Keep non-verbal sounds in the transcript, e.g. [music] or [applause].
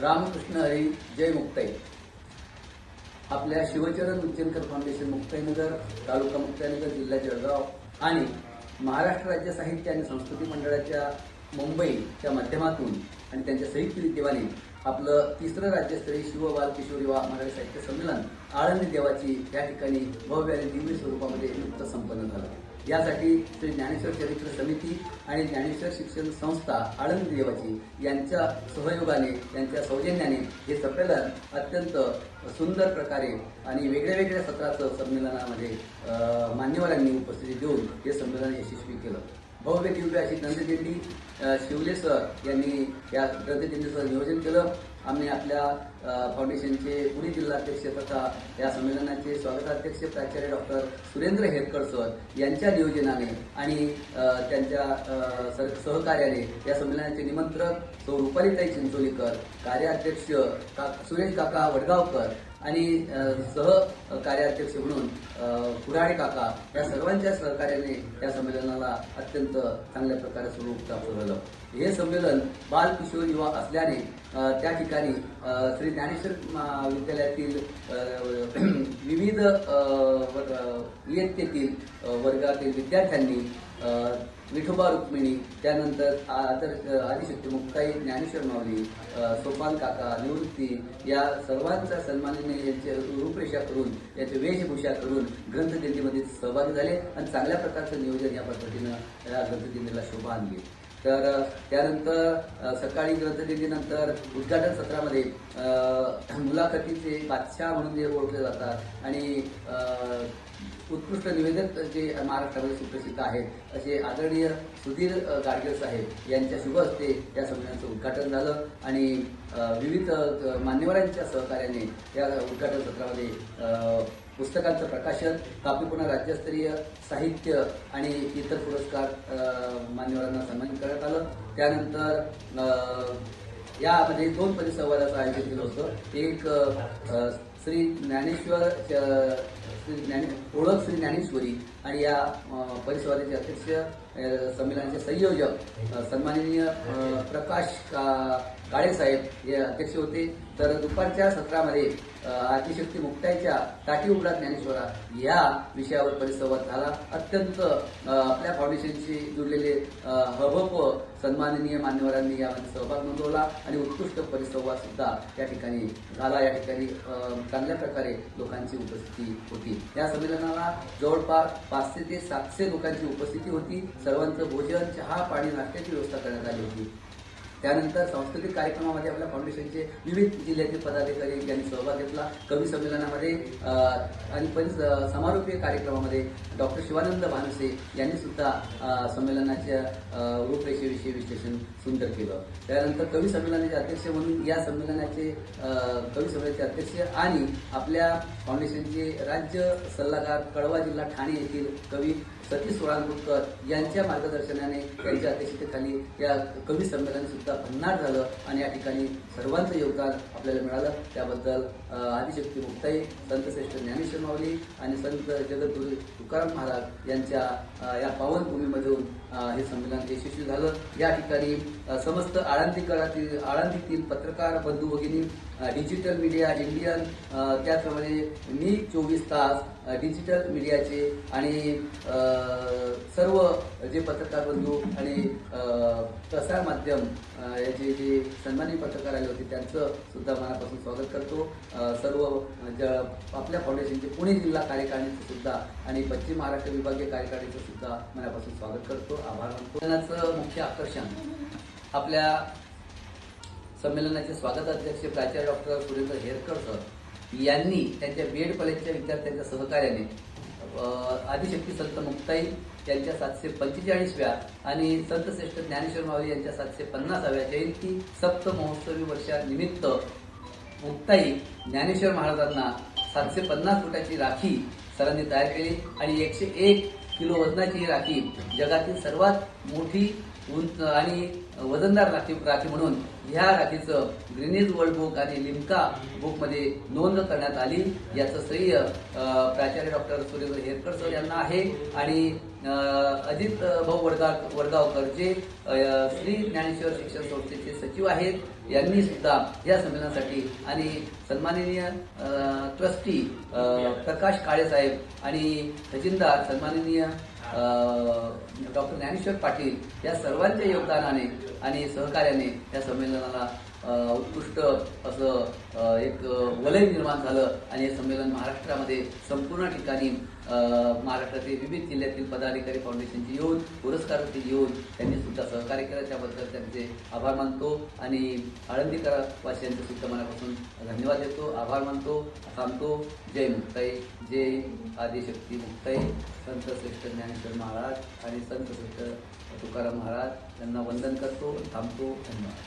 रामकृष्ण हरी जय मुक्ताई. आपल्या शिवचरण उच्चनकर फाउंडेशन मुक्ताईनगर तालुका मुक्ताईनगर जिल्हा जळगाव आणि महाराष्ट्र राज्य साहित्य आणि संस्कृती मंडळाच्या मुंबईच्या माध्यमातून आणि त्यांच्या संयुक्त विद्यमाने आपलं तिसरं राज्यस्तरीय शिव बाल किशोरी वा महाराज साहित्य संमेलन आळंदी देवाची या ठिकाणी भव्य आणि दिव्य स्वरूपामध्ये यासाठी श्री ज्ञानेश्वर चरित्र समिती आणि ज्ञानेश्वर शिक्षण संस्था आळंद देवाची यांच्या सहयोगाने यांच्या सौजन्याने हे संमेलन अत्यंत सुंदर प्रकारे आणि वेगळ्या वेगळ्या सत्राचं संमेलनामध्ये मान्यवरांनी उपस्थिती देऊन हे संमेलन यशस्वी केलं. भव्य दिव्य अशी ग्रंथदिंडी शिवले सर यांनी या ग्रंथदिंडीचं नियोजन केलं. आम्ही आपल्या फाउंडेशनचे पुणे जिल्हाध्यक्ष तथा या संमेलनाचे स्वागताध्यक्ष प्राचार्य डॉक्टर सुरेंद्र हेरकर सर यांच्या नियोजनाने आणि त्यांच्या सहकार्याने या संमेलनाचे निमंत्रक सौ रुपालीताई चिंचोलीकर कार्याध्यक्ष का सुरेश काका वडगावकर आणि सह कार्याध्यक्ष म्हणून अ, काका या सर्वांच्या सहकार्याने या संमेलनाला अत्यंत चांगल्या प्रकारे स्वरूप प्राप्त झालं हे संमेलन बाल किशोर युवा असल्याने त्या ठिकाणी श्री ज्ञानेश्वर विद्यालयातील [clears throat] विविध इयत्तेतील वर्गातील विद्यार्थ्यांनी विठोबा रुक्मिणी त्यानंतर आदर आदिशक्ती मुक्ताई ज्ञानेश्वर माऊली सोपान काका निवृत्ती या सर्वांचा सन्मानाने यांचे रूपरेषा करून याची वेशभूषा करून ग्रंथदिंडीमध्ये सहभागी झाले आणि चांगल्या प्रकारचं नियोजन या पद्धतीनं या ग्रंथदिंडीला शोभा आणली तर त्यानंतर सकाळी ग्रंथदिंडीनंतर उद्घाटन सत्रामध्ये मुलाखतीचे बादशाह म्हणून जे ओळखले जातात आणि उत्कृष्ट निवेदक जे महाराष्ट्रामध्ये सुप्रसिद्ध आहेत असे आदरणीय सुधीर अ, साहेब यांच्या शुभ हस्ते या संमेलनाचं उद्घाटन झालं आणि विविध मान्यवरांच्या सहकार्याने या उद्घाटन सत्रामध्ये पुस्तकांचं प्रकाशन कापीपुणा राज्यस्तरीय साहित्य आणि इतर पुरस्कार मान्यवरांना सन्मानित करण्यात आलं. त्यानंतर यामध्ये दोन परिसंवादाचं आयोजन केलं होतं. एक श्री ज्ञानेश्वर श्री ज्ञाने ओळख श्री ज्ञानेश्वरी आणि या परिसंवादाचे अध्यक्ष संमेलनाचे संयोजक सन्माननीय प्रकाश का- काळेसाहेब हे अध्यक्ष होते. तर दुपारच्या सत्रामध्ये अतिशक्ती मुक्ताईच्या ताटी उघडा ज्ञानेश्वरा या विषयावर परिसंवाद झाला. अत्यंत आपल्या फाउंडेशनशी जुडलेले अ, हबप सन्माननीय मान्यवरांनी यामध्ये सहभाग नोंदवला आणि उत्कृष्ट परिसंवाद सुद्धा या ठिकाणी झाला. या ठिकाणी चांगल्या प्रकारे लोकांची उपस्थिती होती. या संमेलनाला जवळपास पाचशे ते सातशे लोकांची उपस्थिती होती. सर्वांचं भोजन चहा पाणी नाश्त्याची व्यवस्था करण्यात आली होती. त्यानंतर सांस्कृतिक कार्यक्रमामध्ये आपल्या फाउंडेशनचे विविध जिल्ह्यातील पदाधिकारी यांनी सहभाग घेतला. कवी संमेलनामध्ये आणि पण समारोपीय कार्यक्रमामध्ये डॉक्टर शिवानंद भानसे यांनी सुद्धा संमेलनाच्या रूपरेषेविषयी विश्लेषण सुंदर केलं. त्यानंतर कवी संमेलनाचे अध्यक्ष म्हणून या संमेलनाचे कवी संमेलनाचे अध्यक्ष आणि आपल्या फाउंडेशनचे राज्य सल्लागार कळवा जिल्हा ठाणे येथील कवी सतीश सोळांपूरकर यांच्या मार्गदर्शनाने त्यांच्या अध्यक्षतेखाली या कवी संमेलन सुद्धा भन्नाट झालं आणि या ठिकाणी सर्वांचं योगदान आपल्याला मिळालं. त्याबद्दल आदिशक्ती मुक्ताई संत श्रेष्ठ ज्ञानेश्वर माऊली आणि संत जगद्गुरु तुकाराम महाराज यांच्या या पावनभूमीमधून हे संमेलन यशस्वी झालं. या ठिकाणी समस्त आळंदीकरातील आळंदीतील पत्रकार बंधू भगिनी डिजिटल मीडिया इंडियन त्याचप्रमाणे मी चोवीस तास डिजिटल मीडियाचे आणि सर्व जे पत्रकार बंधू आणि प्रसार माध्यम याचे जे सन्मानित पत्रकार आले होते त्यांचं सुद्धा मनापासून स्वागत करतो. सर्व ज आपल्या फाउंडेशनचे पुणे जिल्हा कार्यकारिणीचं सुद्धा आणि पश्चिम महाराष्ट्र विभागीय कार्यकारिणीचं सुद्धा मनापासून स्वागत करतो. आभार मानतो. मुख्य आकर्षण आपल्या संमेलनाचे स्वागत अध्यक्ष प्राचार्य डॉक्टर सुरेंद्र हेरकर सर यांनी त्यांच्या बीएड कॉलेजच्या विद्यार्थ्यांच्या सहकार्याने आदिशक्ती संत मुक्ताई यांच्या सातशे पंचेचाळीसव्या आणि संतश्रेष्ठ ज्ञानेश्वर माऊली यांच्या सातशे पन्नासाव्या जयंती सप्त महोत्सवी वर्षानिमित्त मुक्ताई ज्ञानेश्वर महाराजांना सातशे पन्नास फुटाची राखी सरांनी तयार केली आणि एकशे एक किलो वजनाची ही राखी जगातील सर्वात मोठी उंच आणि वजनदार राखी राखी म्हणून ह्या राखीचं ग्रीनीज वर्ल्ड बुक आणि लिमका बुकमध्ये नोंद करण्यात आली. याचं श्रेय प्राचार्य डॉक्टर सुरेंद्र हेरकर सर यांना आहे. आणि अजित भाऊ वडगा वडगावकर जे श्री ज्ञानेश्वर शिक्षण संस्थेचे सचिव आहेत. यांनी सुद्धा या संमेलनासाठी आणि सन्माननीय ट्रस्टी प्रकाश काळे साहेब आणि खजिनदार सन्माननीय डॉक्टर ज्ञानेश्वर पाटील या सर्वांच्या योगदानाने आणि सहकार्याने या संमेलनाला उत्कृष्ट असं एक वलय निर्माण झालं आणि हे संमेलन महाराष्ट्रामध्ये संपूर्ण ठिकाणी महाराष्ट्रातील विविध जिल्ह्यातील पदाधिकारी फाउंडेशनची येऊन पुरस्कारार्थी येऊन त्यांनी सुद्धा सहकार्य केलं. त्याबद्दल त्यांचे आभार मानतो आणि आळंदीकर वासियांचे सुद्धा मनापासून धन्यवाद देतो आभार मानतो थांबतो. जय मुक्ताई जय आदिशक्ती मुक्ताई संत श्रेष्ठ ज्ञानेश्वर महाराज आणि संत श्रेष्ठ तुकाराम महाराज यांना वंदन करतो थांबतो धन्यवाद.